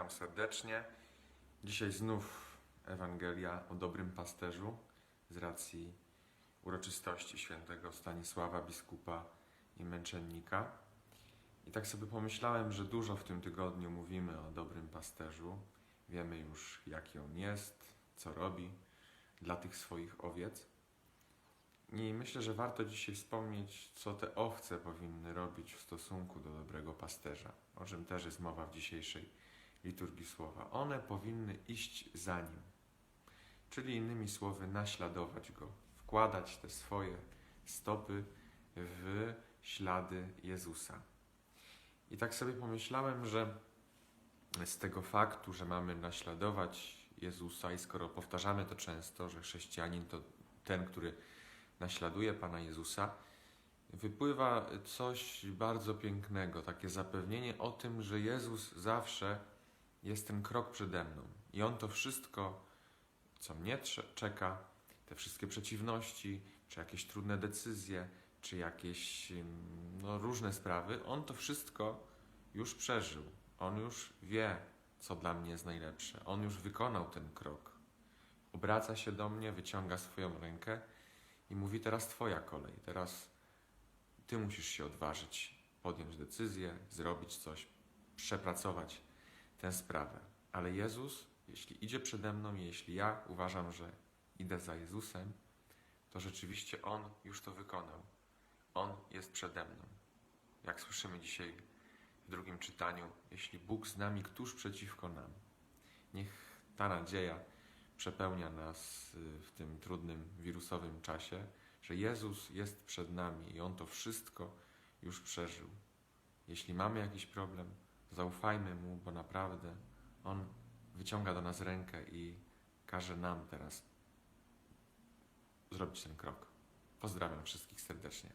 Witam serdecznie. Dzisiaj znów Ewangelia o dobrym pasterzu z racji uroczystości świętego Stanisława, biskupa i męczennika. I tak sobie pomyślałem, że dużo w tym tygodniu mówimy o dobrym pasterzu. Wiemy już, jaki on jest, co robi dla tych swoich owiec. I myślę, że warto dzisiaj wspomnieć, co te owce powinny robić w stosunku do dobrego pasterza, o czym też jest mowa w dzisiejszej liturgii słowa. One powinny iść za nim, czyli innymi słowy, naśladować go, wkładać te swoje stopy w ślady Jezusa. I tak sobie pomyślałem, że z tego faktu, że mamy naśladować Jezusa, i skoro powtarzamy to często, że chrześcijanin to ten, który naśladuje Pana Jezusa, wypływa coś bardzo pięknego, takie zapewnienie o tym, że Jezus zawsze jest ten krok przede mną. I On to wszystko, co mnie czeka, te wszystkie przeciwności, czy jakieś trudne decyzje, czy jakieś no, różne sprawy, On to wszystko już przeżył. On już wie, co dla mnie jest najlepsze. On już wykonał ten krok. Obraca się do mnie, wyciąga swoją rękę i mówi: Teraz Twoja kolej, teraz Ty musisz się odważyć, podjąć decyzję, zrobić coś, przepracować tę sprawę. Ale Jezus, jeśli idzie przede mną jeśli ja uważam, że idę za Jezusem, to rzeczywiście On już to wykonał. On jest przede mną. Jak słyszymy dzisiaj w drugim czytaniu, jeśli Bóg z nami, któż przeciwko nam? Niech ta nadzieja przepełnia nas y, w tym trudnym wirusowym czasie, że Jezus jest przed nami i On to wszystko już przeżył. Jeśli mamy jakiś problem, zaufajmy Mu, bo naprawdę On wyciąga do nas rękę i każe nam teraz zrobić ten krok. Pozdrawiam wszystkich serdecznie.